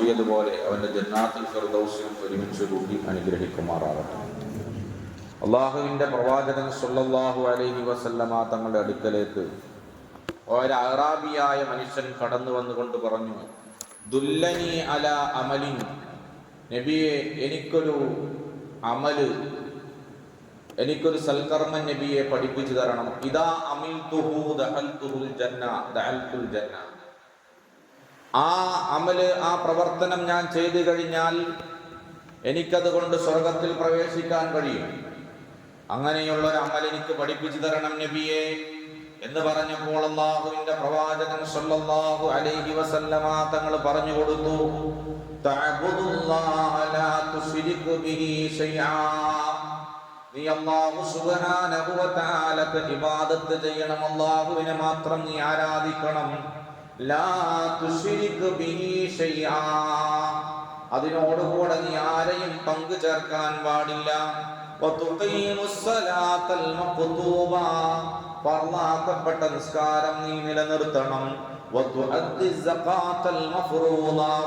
കൂടിയതുപോലെ അവന്റെ ജന്നാത്തിൽ ഫിർദൗസിലും ഒരുമിച്ച് കൂടി അനുഗ്രഹിക്കുമാറാകട്ടെ. അള്ളാഹുവിന്റെ പ്രവാചകൻ സുല്ലാഹു അലൈഹി വസല്ലമ തങ്ങളുടെ അടുക്കലേക്ക് ഒരു അറാബിയായ മനുഷ്യൻ കടന്നു വന്നുകൊണ്ട് പറഞ്ഞു ദുല്ലനി അല അമലിൻ. നബിയെ എനിക്കൊരു അമൽ എനിക്കൊരു സൽക്കർമ്മ നബിയെ പഠിപ്പിച്ചു തരണം. ഇതാ അമിൽ ജന്ന ജന്ന. ആ അമൽ ആ പ്രവർത്തനം ഞാൻ ചെയ്തു കഴിഞ്ഞാൽ എനിക്കതുകൊണ്ട് സ്വർഗത്തിൽ പ്രവേശിക്കാൻ കഴിയും. അങ്ങനെയുള്ള ഒരു അമൽ എനിക്ക് പഠിപ്പിച്ചു തരണം നബിയെ എന്ന് പറഞ്ഞപ്പോൾ അള്ളാഹുവിന്റെ പ്രവാചകൻ സല്ലല്ലാഹു അലൈഹി വസല്ലമ തങ്ങൾ പറഞ്ഞു കൊടുത്തു നീ തആലക്ക് ഇബാദത്ത് ചെയ്യണം അള്ളാഹുവിനെ മാത്രം നീ ആരാധിക്കണം. ലാ തുശ്രിക് ബിഹി ശൈആ അതിനോടുകൂടെ നീ ആരെയും പങ്കു ചേർക്കാൻ പാടില്ല. ഫർളാക്കപ്പെട്ട നിസ്കാരം നീ നിലനിർത്തണം.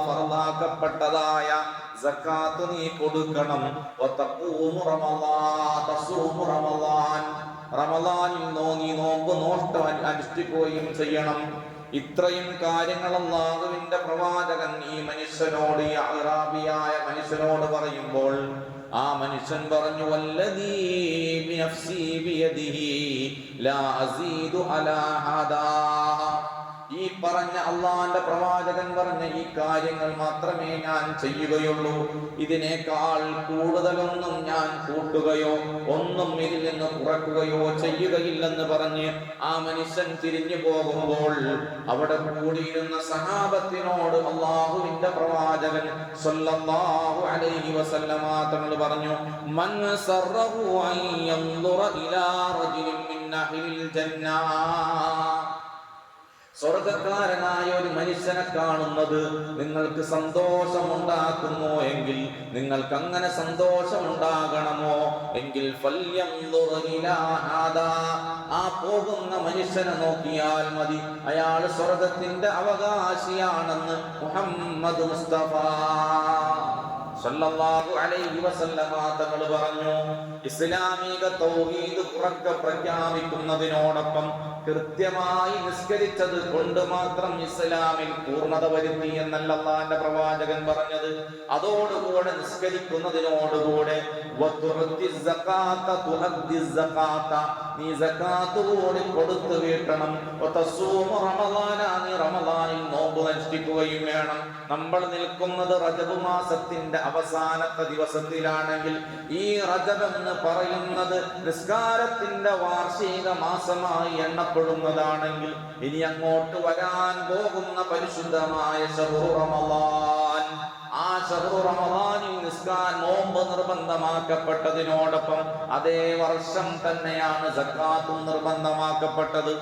ഫർളാക്കപ്പെട്ടതായ സക്കാത്ത് നീ കൊടുക്കണം. റമളാനിൽ നോ നീ നോമ്പ് നോഷ്ടം അനുഷ്ഠിക്കുകയും ചെയ്യണം. ഇത്രയും കാര്യങ്ങൾ അള്ളാഹുവിന്റെ പ്രവാചകൻ ഈ മനുഷ്യനോട് ഈ അറാബിയായ മനുഷ്യനോട് പറയുമ്പോൾ ആ മനുഷ്യൻ പറഞ്ഞു വല്ലതീ ലാ അസീദു അലാ ഹദാ. ഈ പറഞ്ഞ അള്ളാന്റെ പ്രവാചകൻ പറഞ്ഞ ഈ കാര്യങ്ങൾ മാത്രമേ ഞാൻ ചെയ്യുകയുള്ളൂ. ഇതിനേക്കാൾ കൂടുതലൊന്നും ഞാൻ കൂട്ടുകയോ ഒന്നും ഇതിൽ നിന്ന് കുറക്കുകയോ ചെയ്യുകയില്ലെന്ന് പറഞ്ഞ് ആ മനുഷ്യൻ തിരിഞ്ഞു പോകുമ്പോൾ അവിടെ കൂടിയിരുന്ന സഹാബത്തിനോട് അള്ളാഹുവിന്റെ പ്രവാചകൻ സല്ലല്ലാഹു അലൈഹി തങ്ങൾ പറഞ്ഞു മൻ അൻ ഇലാ റജുലിൻ മിൻ അഹ്ലിൽ ജന്നാ. സ്വർഗക്കാരനായ ഒരു മനുഷ്യനെ കാണുന്നത് നിങ്ങൾക്ക് സന്തോഷമുണ്ടാക്കുമോ എങ്കിൽ നിങ്ങൾക്ക് അങ്ങനെ സന്തോഷമുണ്ടാകണമോ? എങ്കിൽ. ആ പോകുന്ന മനുഷ്യനെ നോക്കിയാൽ മതി. അയാൾ സ്വർഗത്തിന്റെ അവകാശിയാണെന്ന് മുഹമ്മദ് മുസ്തഫ. സല്ലല്ലാഹു അലൈഹി വസല്ലമ തങ്ങൾ പറഞ്ഞു. ഇസ്ലാമിക തൗഹീദ് പ്രഖ്യാപിക്കുന്നതിനോടൊപ്പം കൃത്യമായി നിസ്കരിച്ചത് കൊണ്ട് മാത്രം ഇസ്ലാമിൽ പൂർണത വരുത്തി എന്നല്ല അള്ളാന്റെ പ്രവാചകൻ പറഞ്ഞത്. അതോടുകൂടെ നിസ്കരിക്കുന്നതിനോടുകൂടെ. നീ സകാത്ത് കൂടി കൊടുത്തു വീട്ടണം. നീ റമളാനിൽ നോമ്പ് അനുഷ്ഠിക്കുകയും വേണം. നമ്മൾ നിൽക്കുന്നത് റജബ് മാസത്തിന്റെ അവസാനത്തെ ദിവസത്തിലാണെങ്കിൽ ഈ റജബ് എന്ന് പറയുന്നത് നിസ്കാരത്തിന്റെ വാർഷിക മാസമായി എണ്ണപ്പെടുന്നതാണെങ്കിൽ ഇനി അങ്ങോട്ട് വരാൻ പോകുന്ന പരിശുദ്ധമായ റമളാൻ ആ റമളാനിൽ നിസ്കാർ നോമ്പ് നിർബന്ധമാക്കപ്പെട്ടതിനോടൊപ്പം അതേ വർഷം തന്നെയാണ് സക്കാത്തും നിർബന്ധമാക്കപ്പെട്ടത്.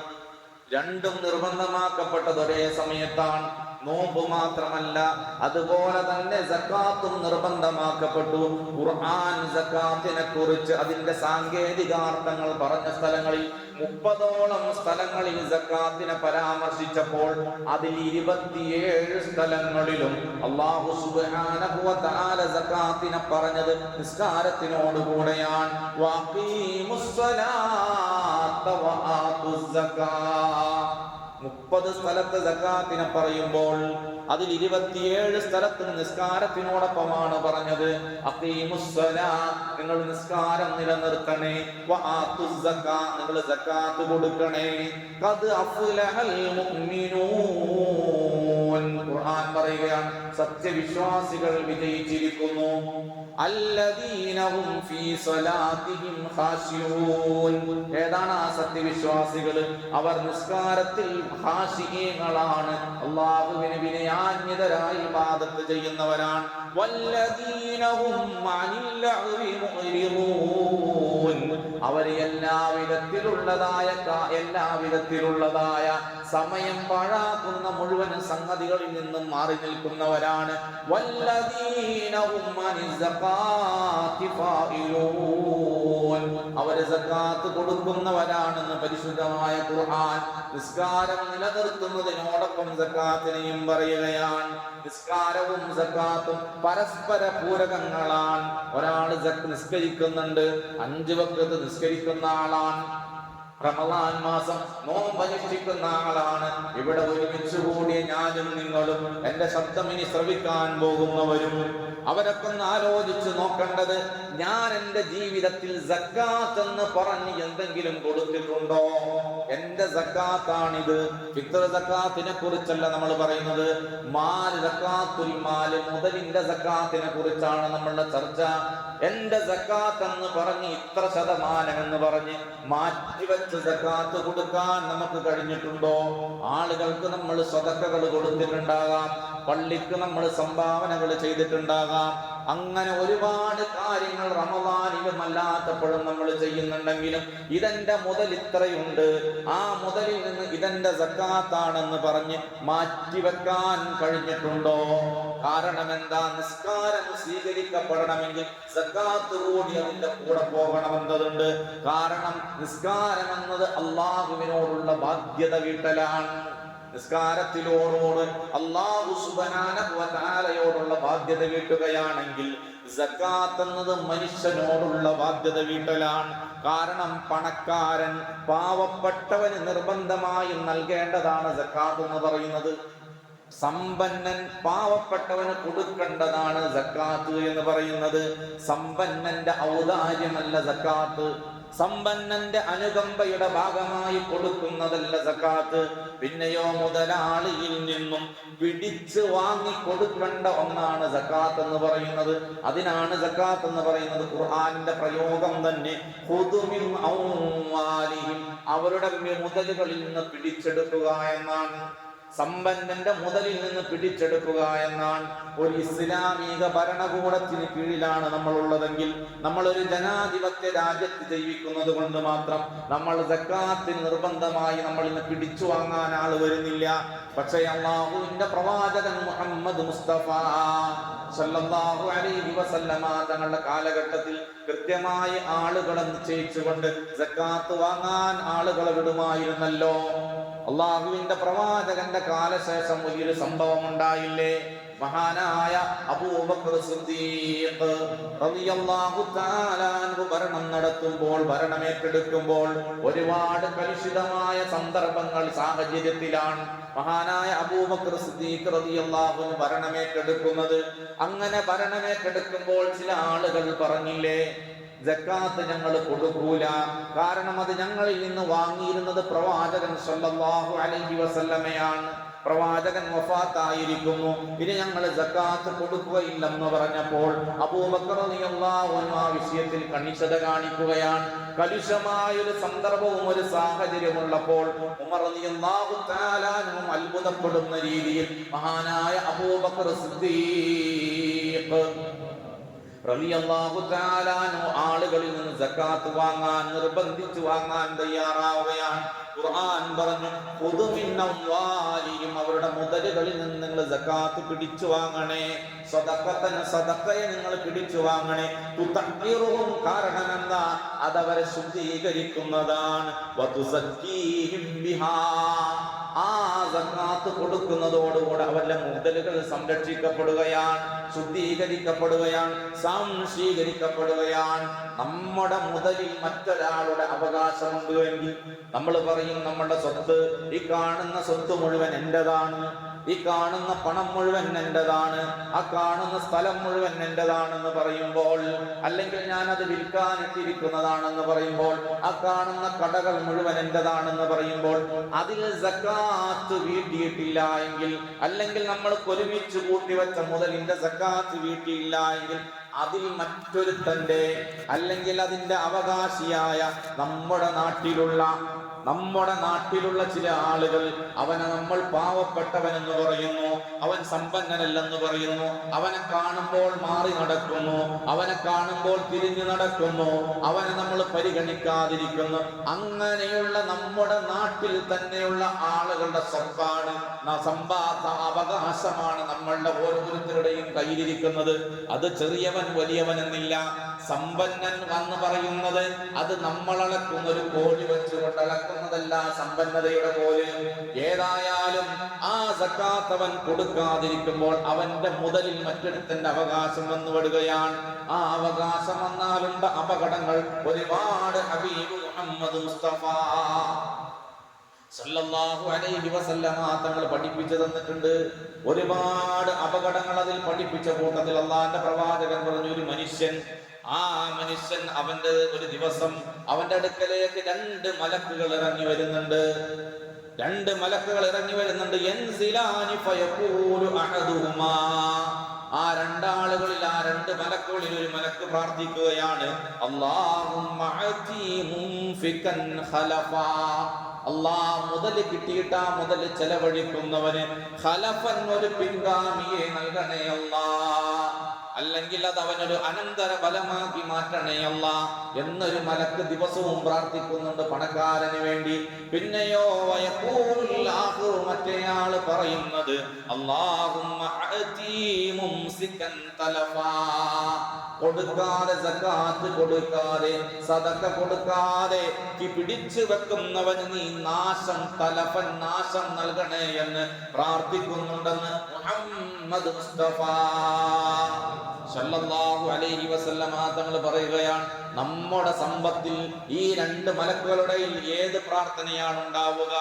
രണ്ടും നിർബന്ധമാക്കപ്പെട്ടത് ഒരേ സമയത്താണ്. നോമ്പ് മാത്രമല്ല അതുപോലെ തന്നെ സക്കാത്തും നിർബന്ധമാക്കപ്പെട്ടു. ഖുർആൻ സക്കാത്തിനെ കുറിച്ച് അതിന്റെ സാങ്കേതികാർത്ഥങ്ങൾ പറഞ്ഞ സ്ഥലങ്ങളിൽ മുപ്പതോളം സ്ഥലങ്ങളിൽ സക്കാത്തിനെ പരാമർശിച്ചപ്പോൾ അതിൽ ഇരുപത്തിയേഴ് സ്ഥലങ്ങളിലും അള്ളാഹു തആല സക്കാത്തിനെ പറഞ്ഞത് നിസ്കാരത്തിനോടുകൂടെയാണ് വാക്കി സക്കാത്ത് മുപ്പത് സ്ഥലത്ത് സക്കാത്തിനെ പറയുമ്പോൾ അതിൽ ഇരുപത്തിയേഴ് സ്ഥലത്ത് നിസ്കാരത്തിനോടൊപ്പമാണ് പറഞ്ഞത്. നിങ്ങൾ നിസ്കാരം നിലനിർത്തണേ. നിങ്ങൾ സക്കാത്ത് കൊടുക്കണേ. ഖുർആൻ പറയുകയാണ് സത്യവിശ്വാസികൾ വിജയിച്ചിരിക്കുന്നു. ഏതാണ് ആ സത്യവിശ്വാസികൾ? അവർ നിസ്കാരത്തിൽ ഹാഷികങ്ങളാണ്. അള്ളാഹുവിന് വിനയാന്യതരായി ഇബാദത്ത് ചെയ്യുന്നവരാണ്. വല്ലദീനഹും അനിൽ ലഗ്വി എല്ലാവിധത്തിലുള്ളതായ അവർ എല്ലാ വിധത്തിലുള്ളതായ എല്ലാ വിധത്തിലുള്ളതായ സമയം പാഴാക്കുന്ന മുഴുവൻ സംഗതികളിൽ നിന്നും മാറി നിൽക്കുന്നവരാണ്. വല്ലദീന അനി അവർ സക്കാത്ത് കൊടുക്കുന്നവരാണെന്ന് പരിശുദ്ധമായ ഖുർആൻ നിസ്കാരം നിലനിർത്തുന്നതിനോടൊപ്പം സക്കാത്തിനെയും പറയുകയാണ്. നിസ്കാരവും സക്കാത്തും പരസ്പര പൂരകങ്ങളാണ്. ഒരാൾ നിസ്കരിക്കുന്നുണ്ട് അഞ്ച് വക്കത്ത് നിസ്കരിക്കുന്ന ആളാണ്. റമദാൻ മാസം നോമ്പനുഷ്ഠിക്കുന്ന ആളാണ്. ഇവിടെ ഒരുമിച്ച് കൂടിയ ഞാനും നിങ്ങളും എന്റെ ശബ്ദം ഇനി ശ്രവിക്കാൻ പോകുന്നവരും അവരൊക്കെ ഒന്ന് ആലോചിച്ച് നോക്കേണ്ടത്? ഞാൻ എന്റെ ജീവിതത്തിൽ സക്കാത്ത് എന്ന് പറഞ്ഞ് എന്തെങ്കിലും കൊടുത്തിട്ടുണ്ടോ? എന്റെ സക്കാത്താണിത്. ഫിത്ര സക്കാത്തിനെ കുറിച്ചല്ല നമ്മൾ പറയുന്നത്. മാൽ സക്കാത്തുൽ മാൽ മുതലിന്റെ സക്കാത്തിനെ കുറിച്ചാണ് നമ്മളുടെ ചർച്ച. എന്റെ സക്കാത്ത് എന്ന് പറഞ്ഞ് ഇത്ര ശതമാനം എന്ന് പറഞ്ഞ് മാറ്റിവെച്ച് സക്കാത്ത് കൊടുക്കാൻ നമുക്ക് കഴിഞ്ഞിട്ടുണ്ടോ? ആളുകൾക്ക് നമ്മൾ സ്വതക്കകൾ കൊടുത്തിട്ടുണ്ടാകാം. പള്ളിക്ക് നമ്മൾ സംഭാവനകൾ ചെയ്തിട്ടുണ്ടാകാം. അങ്ങനെ ഒരുപാട് കാര്യങ്ങൾ റമദാനിലും അല്ലാത്തപ്പോഴും നമ്മൾ ചെയ്യുന്നുണ്ടെങ്കിലും ഇതെന്റെ മുതൽ ഇത്രയുണ്ട്. ആ മുതലിൽ നിന്ന് ഇതെന്റെ സക്കാത്താണെന്ന് പറഞ്ഞ് മാറ്റിവെക്കാൻ കഴിഞ്ഞിട്ടുണ്ടോ? കാരണം എന്താ? നിസ്കാരം സ്വീകരിക്കപ്പെടണമെങ്കിൽ സക്കാത്ത് കൂടി അതിന്റെ കൂടെ പോകണമെന്നതുണ്ട്. കാരണം നിസ്കാരം എന്നത് അള്ളാഹുവിനോടുള്ള ബാധ്യത വീട്ടലാണ്. നിസ്കാരത്തിലോടോട് അള്ളാഹു സുബനാനയോടുള്ള ബാധ്യത വീട്ടുകയാണെങ്കിൽ സക്കാത്ത് എന്നത് മനുഷ്യനോടുള്ള ബാധ്യത വീട്ടലാണ്. കാരണം പണക്കാരൻ പാവപ്പെട്ടവന് നിർബന്ധമായും നൽകേണ്ടതാണ് സക്കാത്ത് എന്ന് പറയുന്നത്. സമ്പന്നൻ പാവപ്പെട്ടവന് കൊടുക്കേണ്ടതാണ് സക്കാത്ത് എന്ന് പറയുന്നത്. സമ്പന്നന്റെ ഔദാര്യമല്ല സക്കാത്ത്. സമ്പന്നന്റെ അനുകമ്പയുടെ ഭാഗമായി കൊടുക്കുന്നതല്ല സക്കാത്ത്. പിന്നെയോ മുതലാളിയിൽ നിന്നും പിടിച്ച് വാങ്ങി കൊടുക്കേണ്ട ഒന്നാണ് സക്കാത്ത് എന്ന് പറയുന്നത്. അതിനാണ് സക്കാത്ത് എന്ന് പറയുന്നത് ഖുർആനിന്റെ പ്രയോഗം തന്നെ. അവരുടെ മുതലുകളിൽ നിന്ന് പിടിച്ചെടുക്കുക എന്നാണ്. സമ്പന്നന്റെ മുതലിൽ നിന്ന് പിടിച്ചെടുക്കുക എന്നാണ് ഒരു ഇസ്ലാമിക ഭരണകൂടത്തിന് കീഴിലാണ് നമ്മൾ ഉള്ളതെങ്കിൽ നമ്മൾ ഒരു ജനാധിപത്യ രാജ്യത്ത് ജീവിക്കുന്നത് കൊണ്ട് മാത്രം നമ്മൾ ജക്കാത്തിന് നിർബന്ധമായി നമ്മൾ ഇന്ന് പിടിച്ചു വാങ്ങാൻ ആൾ വരുന്നില്ല. പക്ഷേ അള്ളാഹുവിന്റെ പ്രവാചകൻ മുഹമ്മദ് മുസ്തഫ സല്ലല്ലാഹു അലൈഹി വസല്ലമ തങ്ങളുടെ കാലഘട്ടത്തിൽ കൃത്യമായി ആളുകളെ നിശ്ചയിച്ചുകൊണ്ട് ജക്കാത്ത് വാങ്ങാൻ ആളുകളെ വിടുമായിരുന്നല്ലോ. അള്ളാഹുവിന്റെ പ്രവാചകന്റെ കാലശേഷം വലിയൊരു സംഭവം ഉണ്ടായില്ലേ മഹാനായ ഭരണം നടത്തുമ്പോൾ ഭരണമേറ്റെടുക്കുമ്പോൾ ഒരുപാട് കലുഷിതമായ സന്ദർഭങ്ങൾ സാഹചര്യത്തിലാണ് മഹാനായ അബൂബക്കർ സിദ്ദീഖ് ഭരണമേറ്റെടുക്കുന്നത്. അങ്ങനെ ഭരണമേറ്റെടുക്കുമ്പോൾ ചില ആളുകൾ പറഞ്ഞില്ലേ ജക്കാത്ത് ഞങ്ങൾ കൊടുക്കൂല. കാരണം അത് ഞങ്ങളിൽ നിന്ന് വാങ്ങിയിരുന്നത് പ്രവാചകൻ സല്ലല്ലാഹു അലൈഹി വസല്ലമയാണ്. പ്രവാചകൻ വഫാത്തായിരിക്കുന്നു. ഇനി ഞങ്ങൾ ജക്കാത്ത് കൊടുക്കുകയില്ലെന്ന് പറഞ്ഞപ്പോൾ അൻഹു ആ വിഷയത്തിൽ കണിശത കാണിക്കുകയാണ്. കലുഷമായ ഒരു സന്ദർഭവും ഒരു സാഹചര്യമുള്ളപ്പോൾ ഉമർ റളിയല്ലാഹു തആല അൻഹു അത്ഭുതപ്പെടുന്ന രീതിയിൽ മഹാനായ അബൂബക്കർ സിദ്ദീഖ് ആളുകളിൽ നിന്ന് സക്കാത്ത് വാങ്ങാൻ നിർബന്ധിച്ചു വാങ്ങാൻ തയ്യാറാവുകയാണ്. ഖുർആൻ പറഞ്ഞു അവരുടെ മുതലുകളിൽ നിന്ന് നിങ്ങൾ സക്കാത്ത് പിടിച്ചു വാങ്ങണേ. സദഖത്തൻ സദഖയെ നിങ്ങൾ പിടിച്ചു വാങ്ങണേ. തുതഹിറുഹും കാരണം എന്താ? അതവരെ ശുദ്ധീകരിക്കുന്നതാണ്. ആ സക്കാത്ത് കൊടുക്കുന്നതോടുകൂടെ അവരുടെ മുതലുകൾ സംരക്ഷിക്കപ്പെടുകയാണ് ശുദ്ധീകരിക്കപ്പെടുകയാണ് സംശീകരിക്കപ്പെടുകയാണ്. നമ്മുടെ മുതലിൽ മറ്റൊരാളുടെ അവകാശമുണ്ട് എങ്കിൽ നമ്മൾ പറയും നമ്മുടെ സ്വത്ത് ഈ കാണുന്ന സ്വത്ത് മുഴുവൻ എന്റേതാണ്? ഈ കാണുന്ന പണം മുഴുവൻ എന്റെതാണ് ആ കാണുന്ന സ്ഥലം മുഴുവൻ എന്റെതാണെന്ന് പറയുമ്പോൾ അല്ലെങ്കിൽ ഞാൻ അത് വിൽക്കാൻ ഇട്ടിരിക്കുന്നതാണെന്ന് പറയുമ്പോൾ ആ കാണുന്ന കടകൾ മുഴുവൻ എന്റെതാണെന്ന് പറയുമ്പോൾ അതിൽ സക്കാത്ത് വീട്ടിയിട്ടില്ല എങ്കിൽ അല്ലെങ്കിൽ നമ്മൾ ഒരുമിച്ച് കൂട്ടിവെച്ച മുതലിന്റെ സക്കാത്ത് വീട്ടിയില്ല എങ്കിൽ അതിൽ മറ്റൊരുത്തന്റെ അല്ലെങ്കിൽ അതിന്റെ അവകാശിയായ നമ്മുടെ നാട്ടിലുള്ള നമ്മുടെ നാട്ടിലുള്ള ചില ആളുകൾ അവനെ നമ്മൾ പാവപ്പെട്ടവൻ എന്ന് പറയുന്നു. അവൻ സമ്പന്നനല്ലെന്ന് പറയുന്നു. അവനെ കാണുമ്പോൾ മാറി നടക്കുന്നു. അവനെ കാണുമ്പോൾ തിരിഞ്ഞു നടക്കുന്നു. അവനെ നമ്മൾ പരിഗണിക്കാതിരിക്കുന്നു. അങ്ങനെയുള്ള നമ്മുടെ നാട്ടിൽ തന്നെയുള്ള ആളുകളുടെ സമ്പാണ് സമ്പാദ അവകാശമാണ് നമ്മളുടെ ഓരോരുത്തരുടെയും കയ്യിലിരിക്കുന്നത്. അത് ചെറിയവൻ വലിയവൻ എന്നില്ല. സമ്പന്നൻ എന്ന് പറയുന്നത് അത് നമ്മൾ അളക്കുന്ന ഒരു കോഴി വെച്ചുകൊണ്ട് അളക്കുന്നതല്ല സമ്പന്നതയുടെ പോലെ. ഏതായാലും ആ സക്കാത്തവൻ അവൻ കൊടുക്കാതിരിക്കുമ്പോൾ അവന്റെ മുതലിൽ മറ്റൊരുത്തന്റെ അവകാശം വന്നു വിടുകയാണ്. ആ അവകാശം വന്നാലുണ്ട് അപകടങ്ങൾ ഒരുപാട് ഹബീബ് മുഹമ്മദ് മുസ്തഫ സല്ലല്ലാഹു അലൈഹി വസല്ലമ തങ്ങൾ പഠിപ്പിച്ചു തന്നിട്ടുണ്ട്. ഒരുപാട് അപകടങ്ങൾ അതിൽ പഠിപ്പിച്ച കൂട്ടത്തിൽ അള്ളാന്റെ പ്രവാചകൻ പറഞ്ഞു ഒരു മനുഷ്യൻ ആ മനുഷ്യൻ അവന്റെ ഒരു ദിവസം അവന്റെ അടുക്കലേക്ക് രണ്ട് മലക്കുകൾ ഇറങ്ങി വരുന്നുണ്ട്. രണ്ട് മലക്കുകൾ ഇറങ്ങി വരുന്നുണ്ട്. ആ രണ്ടാളുകളിൽ ആ രണ്ട് മലക്കുകളിൽ ഒരു മലക്ക് പ്രാർത്ഥിക്കുകയാണ്. അള്ളാ മുതൽ കിട്ടിയിട്ട് ആ മുതൽ ചെലവഴിക്കുന്നവന് ഖലഫൻ ഒരു പിൻഗാമിയെ നൽകണേ അല്ലാ അല്ലെങ്കിൽ അത് അവനൊരു അനന്തര ബലമാക്കി മാറ്റണേ അല്ല എന്നൊരു മലക്ക് ദിവസവും പ്രാർത്ഥിക്കുന്നുണ്ട് പണക്കാരന് വേണ്ടി. പിന്നെയോ മറ്റേയാൾ പറയുന്നത് അള്ളാഹും കൊടുക്കാതെ സക്കാത്ത് കൊടുക്കാതെ സദക്ക കൊടുക്കാതെ പിടിച്ചു വെക്കുന്നവന് നീ നാശം തലഫൻ നാശം നൽകണേ എന്ന് പ്രാർത്ഥിക്കുന്നുണ്ടെന്ന് മുഹമ്മദ് മുസ്തഫ. അലൈഹി വസല്ലമ തങ്ങൾ പറയുകയാണ് നമ്മുടെ സമ്പത്തിൽ ഈ രണ്ട് മലക്കുകളുടെ ഏത് പ്രാർത്ഥനയാണ് ഉണ്ടാവുക?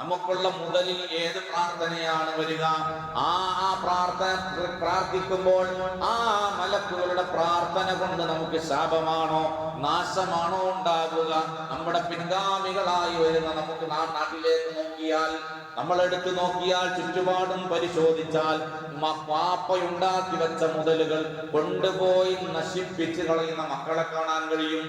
നമുക്കുള്ള മുതലിൽ ഏത് പ്രാർത്ഥനയാണ് വരിക? ആ ആ പ്രാർത്ഥന പ്രാർത്ഥിക്കുമ്പോൾ ആ മലക്കുകളുടെ പ്രാർത്ഥന കൊണ്ട് നമുക്ക് ശാപമാണോ നാശമാണോ ഉണ്ടാകുക? നമ്മുടെ പിൻഗാമികളായി വരുന്ന നമുക്ക് നാട്ടിലേക്ക് നോക്കിയാൽ നമ്മൾ എടുത്തു നോക്കിയാൽ ചുറ്റുപാടും പരിശോധിച്ചാൽ പാപ്പയുണ്ടാക്കി വെച്ച മുതലുകൾ കൊണ്ടുപോയി നശിപ്പിച്ച് കളയുന്ന മക്കളെ കാണാൻ കഴിയും.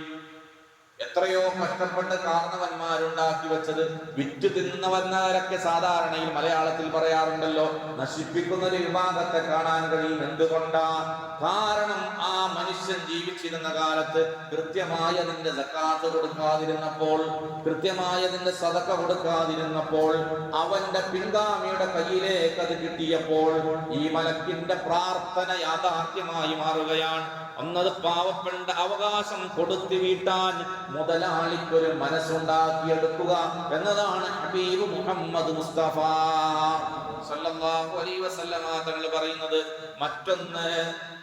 എത്രയോ കഷ്ടപ്പെട്ട് കാരണവന്മാരുണ്ടാക്കി വെച്ചത് വിറ്റ് തിന്നവന്മാരൊക്കെ സാധാരണയിൽ മലയാളത്തിൽ പറയാറുണ്ടല്ലോ നശിപ്പിക്കുന്ന വിഭാഗത്തെ കാണാൻ കഴിയും എന്തുകൊണ്ടാ? കാരണം ആ മനുഷ്യൻ ജീവിച്ചിരുന്ന കാലത്ത് കൃത്യമായ നിന്റെ സക്കാത്ത് കൊടുക്കാതിരുന്നപ്പോൾ കൃത്യമായ നിന്റെ സതക്ക കൊടുക്കാതിരുന്നപ്പോൾ അവന്റെ പിൻഗാമിയുടെ കയ്യിലേക്ക് അത് കിട്ടിയപ്പോൾ ഈ മലക്കിന്റെ പ്രാർത്ഥന യാഥാർത്ഥ്യമായി മാറുകയാണ്. ഒന്നത് പാവപ്പെട്ട അവകാശം കൊടുത്തു വീട്ടാൻ മുതലാളിക്കൊരു മനസ്സുണ്ടാക്കിയെടുക്കുക എന്നതാണ് ഹബീബ് മുഹമ്മദ് മുസ്തഫ. സല്ലല്ലാഹു അലൈഹി വസല്ലമ തങ്ങൾ പറയുന്നത് മറ്റൊന്ന്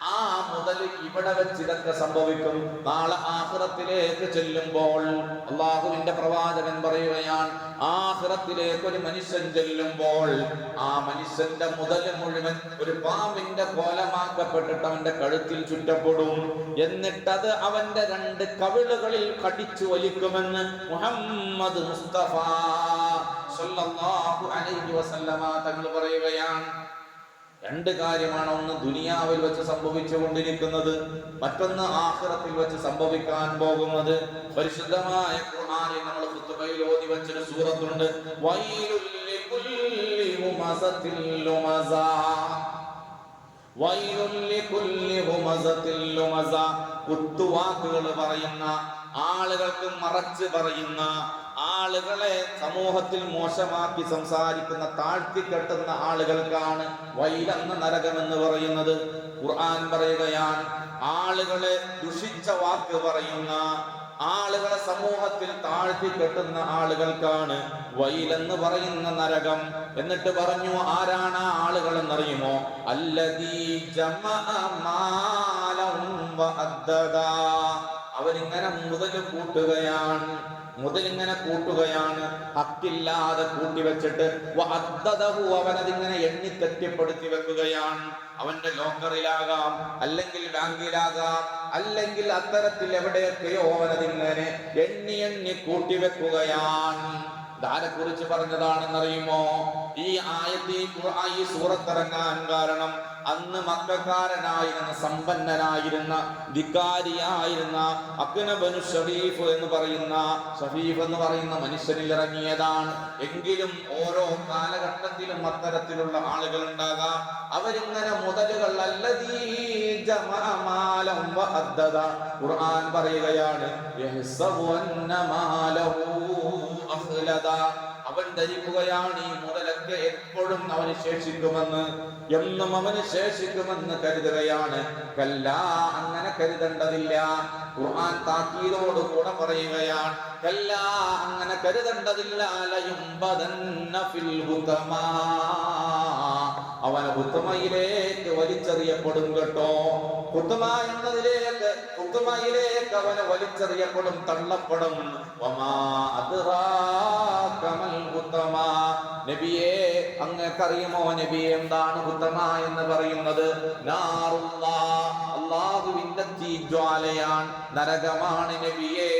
ആ മുതൽ ഇവിടെ വെച്ച് ഇതൊക്കെ സംഭവിക്കും. നാളെ ആഹ്റത്തിലേക്ക് ചെല്ലുമ്പോൾ അള്ളാഹുവിന്റെ പ്രവാചകൻ പറയുകയാണ് ആഹ്റത്തിലേക്ക് ഒരു മനുഷ്യൻ ചെല്ലുമ്പോൾ ആ മനുഷ്യന്റെ മുതൽ മുഴുവൻ ഒരു പാമ്പിന്റെ കോലമാക്കപ്പെട്ടിട്ട് അവന്റെ കഴുത്തിൽ ചുറ്റപ്പെടും. എന്നിട്ടത് അവന്റെ രണ്ട് കവിളുകളിൽ കടിച്ചു വലിക്കുമെന്ന് മുഹമ്മദ് മുസ്തഫ സല്ലല്ലാഹു അലൈഹി വസല്ലമ തങ്ങൾ പറയുകയാണ്. രണ്ട് കാര്യമാണ് ഒന്ന് ദുനിയാവിൽ വെച്ച് സംഭവിച്ചുകൊണ്ടിരിക്കുന്നത് മറ്റൊന്ന് ആഹ്റത്തിൽ വെച്ച് സംഭവിക്കാൻ പോകുന്നത്. പരിശുദ്ധമായ ഖുർആനിൽ നമ്മൾ കുത്തുബയിൽ ഓതി വെച്ചൊരു സൂറത്തുണ്ട്. ഹുമസത്തിൽ ലുമസാ. കുത്തുവാക്കുകൾ പറയുന്ന ആളുകൾക്ക് മറച്ച് പറയുന്ന ആളുകളെ സമൂഹത്തിൽ മോശമാക്കി സംസാരിക്കുന്ന താഴ്ത്തിക്കെട്ടുന്ന ആളുകൾക്കാണ് വൈലെന്ന നരകമെന്ന് പറയുന്നത്. ഖുർആൻ പറയുകയാണ് ആളുകളെ ദുഷിച്ച വാക്ക് പറയുന്ന ആളുകളെ സമൂഹത്തിൽ താഴ്ത്തി കെട്ടുന്ന ആളുകൾക്കാണ് വൈലെന്ന് പറയുന്ന നരകം. എന്നിട്ട് പറഞ്ഞു ആരാണ് ആ ആളുകൾ എന്നറിയുമോ അല്ലതീ. അവരിങ്ങനെ മുതൽ കൂട്ടുകയാണ്. മുതലിങ്ങനെ കൂട്ടുകയാണ്. ഹക്കില്ലാതെ കൂട്ടി വെച്ചിട്ട് വഅദ്ദദഹു അവനതിങ്ങനെ എണ്ണി തെറ്റിപ്പെടുത്തി വെക്കുകയാണ്. അവന്റെ ലോക്കറിലാകാം അല്ലെങ്കിൽ ബാങ്കിലാകാം അല്ലെങ്കിൽ അത്തരത്തിൽ എവിടെയൊക്കെയോ അവനതിങ്ങനെ എണ്ണി എണ്ണി കൂട്ടി വെക്കുകയാണ്. ധാരെ കുറിച്ച് പറഞ്ഞതാണെന്നറിയുമോ? ഈ ആയത്തി ഈ സൂറത്തിറങ്ങാൻ കാരണം അന്ന് മക്കാരനായിരുന്ന സമ്പന്നനായിരുന്ന ധിക്കാരിയായിരുന്ന അഗ്നബനു ഷറീഫ് എന്ന് പറയുന്ന ഷഫീഫ് എന്ന് പറയുന്ന മനുഷ്യനിൽ ഇറങ്ങിയതാണ് എങ്കിലും ഓരോ കാലഘട്ടത്തിലും അത്തരത്തിലുള്ള ആളുകൾ ഉണ്ടാകാം അവരിങ്ങനെ മുതലുകൾ. ഖുർആൻ പറയുകയാണ് അഖ്ലദ. ധരിക്കുകയാണ് ഈ മുതലൊക്കെ എപ്പോഴും അവന് ശേഷിക്കുമെന്ന്. എന്നും അവന് ശേഷിക്കുമെന്ന് കരുതുകയാണ്. കല്ല അങ്ങനെ കരുതേണ്ടതില്ല. ഖുർആൻ താക്കീതോട് കൂടെ പറയുകയാണ്. കല്ല അങ്ങനെ കരുതേണ്ടതില്ല. ലയുംബദന്ന ഫിൽ ഹുതമാ. അവന് ഉത്തമയിലേക്ക് വലിച്ചെറിയപ്പെടും കേട്ടോ ഉത്തമ എന്നതിലേക്ക് ഉത്തമയിലേക്ക് അവന് വലിച്ചെറിയപ്പെടും തള്ളപ്പെടും ഹുത്തമ. നബിയെ അങ്ങക്കറിയുമോ നബിയെ എന്താണ് ഉത്തമ എന്ന് പറയുന്നത് നാറുല്ലാ. അള്ളാഹുവിന്റെ തീജ്വാലയാണ് നരകമാണ് നബിയെ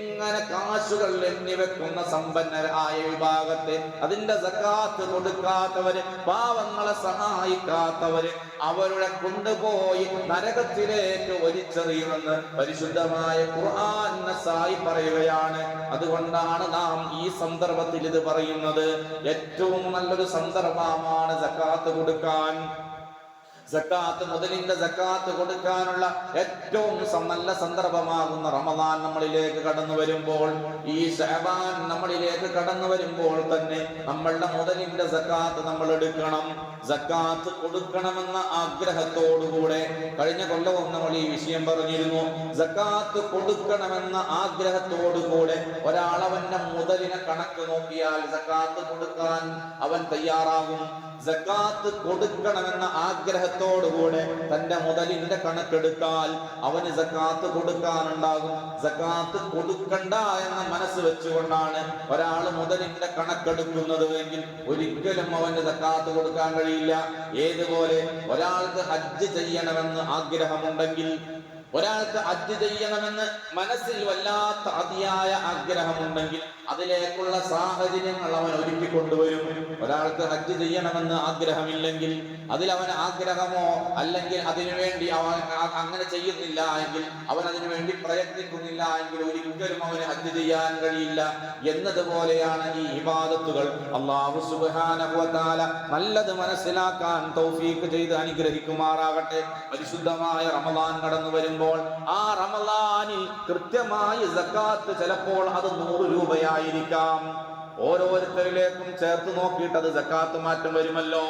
ഇങ്ങനെ കാശുകൾ എണ്ണി വെക്കുന്ന സമ്പന്നരായ വിഭാഗത്തെ. അതിന്റെ സക്കാത്ത് കൊടുക്കാത്തവര് പാവങ്ങളെ സഹായിക്കാത്തവര് അവരുടെ കൊണ്ടുപോയി നരകത്തിലേക്ക് വലിച്ചെറിയുമെന്ന് പരിശുദ്ധമായ ഖുർആൻ നസായി പറയുകയാണ്. അതുകൊണ്ടാണ് നാം ഈ സന്ദർഭത്തിൽ ഇത് പറയുന്നത്. ഏറ്റവും നല്ലൊരു സന്ദർഭമാണ് സക്കാത്ത് കൊടുക്കാൻ. സക്കാത്ത് മുതലിന്റെ സക്കാത്ത് കൊടുക്കാനുള്ള ഏറ്റവും നല്ല സന്ദർഭമാകുന്ന റമദാൻ നമ്മളിലേക്ക് കടന്നു വരുമ്പോൾ ഈ ഷഹബാൻ നമ്മളിലേക്ക് കടന്നു വരുമ്പോൾ തന്നെ നമ്മളുടെ മുതലിന്റെ സക്കാത്ത് നമ്മൾ എടുക്കണം. സക്കാത്ത് കൊടുക്കണമെന്ന ആഗ്രഹത്തോടുകൂടെ കഴിഞ്ഞ കൊല്ലവും നമ്മൾ ഈ വിഷയം പറഞ്ഞിരുന്നു. സക്കാത്ത് കൊടുക്കണമെന്ന ആഗ്രഹത്തോടുകൂടെ ഒരാൾ അവന്റെ മുതലിനെ കണക്ക് നോക്കിയാൽ സക്കാത്ത് കൊടുക്കാൻ അവൻ തയ്യാറാകും. സക്കാത്ത് കൊടുക്കണമെന്ന ആഗ്രഹത്തോടുകൂടെ തന്റെ മുതലിന്റെ കണക്കെടുത്താൽ അവന് സക്കാത്ത് കൊടുക്കാനുണ്ടാകും. സക്കാത്ത് കൊടുക്കണ്ട എന്ന മനസ്സ് വെച്ചുകൊണ്ടാണ് ഒരാൾ മുതലിന്റെ കണക്കെടുക്കുന്നത് എങ്കിൽ ഒരിക്കലും അവന് സക്കാത്ത് കൊടുക്കാൻ കഴിയില്ല. ഏതുപോലെ ഒരാൾക്ക് ഹജ്ജ് ചെയ്യണമെന്ന് ആഗ്രഹമുണ്ടെങ്കിൽ ഒരാൾക്ക് ഹജ്ജ് ചെയ്യണമെന്ന് മനസ്സിൽ വല്ലാത്ത അതിയായ ആഗ്രഹമുണ്ടെങ്കിൽ അതിലേക്കുള്ള സാഹചര്യങ്ങൾ അവൻ ഒരുക്കി കൊണ്ടുവരും. ഒരാൾക്ക് ഹജ്ജ് ചെയ്യണമെന്ന് ആഗ്രഹമില്ലെങ്കിൽ അതിൽ അവൻ ആഗ്രഹമോ അല്ലെങ്കിൽ അതിനുവേണ്ടി അവൻ അങ്ങനെ ചെയ്യുന്നില്ല എങ്കിൽ അവൻ അതിനുവേണ്ടി പ്രയത്നിക്കുന്നില്ല എങ്കിൽ ഒരിക്കലും അവന് ഹജ്ജ് ചെയ്യാൻ കഴിയില്ല. എന്നതുപോലെയാണ് ഈ ഇബാദത്തുകൾ. അള്ളാഹു തആല നല്ലത് മനസ്സിലാക്കാൻ തൗഫീഖ് ചെയ്ത് അനുഗ്രഹിക്കുമാറാകട്ടെ. പരിശുദ്ധമായ റമദാൻ കടന്നു വരുമ്പോൾ ആ റമദാനിൽ കൃത്യമായി സക്കാത്ത് ചിലപ്പോൾ അത് നൂറ് শাইরিকাম ഓരോരുത്തരിലേക്കും ചേർത്ത് നോക്കിയിട്ട് അത് ജക്കാത്ത് മാറ്റം വരുമല്ലോ.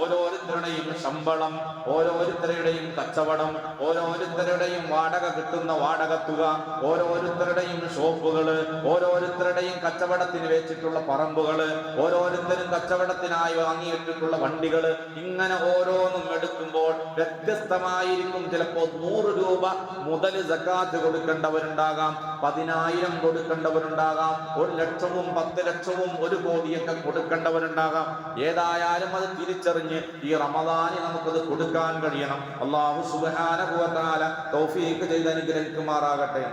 ഓരോരുത്തരുടെയും ശമ്പളം ഓരോരുത്തരുടെയും കച്ചവടം ഓരോരുത്തരുടെയും വാടക കിട്ടുന്ന വാടക തുക ഓരോരുത്തരുടെയും ഷോപ്പുകൾ ഓരോരുത്തരുടെയും കച്ചവടത്തിന് വെച്ചിട്ടുള്ള പറമ്പുകൾ ഓരോരുത്തരും കച്ചവടത്തിനായി വാങ്ങിയിട്ടിട്ടുള്ള വണ്ടികൾ ഇങ്ങനെ ഓരോന്നും എടുക്കുമ്പോൾ വ്യത്യസ്തമായിരിക്കും. ചിലപ്പോൾ നൂറ് രൂപ മുതൽ ജക്കാത്ത് കൊടുക്കേണ്ടവരുണ്ടാകാം പതിനായിരം കൊടുക്കേണ്ടവരുണ്ടാകാം ഒരു ലക്ഷവും പത്ത് ലക്ഷവും ഒരു കോടിയൊക്കെ കൊടുക്കേണ്ടവരുണ്ടാകാം. ഏതായാലും അത് തിരിച്ചറിഞ്ഞ് ഈ റമദാനി നമുക്കത് കൊടുക്കാൻ കഴിയണം. അള്ളാഹു സുബാന തൗഫീഖ് ചെയ്ത് അനുഗ്രഹിക്കുമാറാകട്ടെ.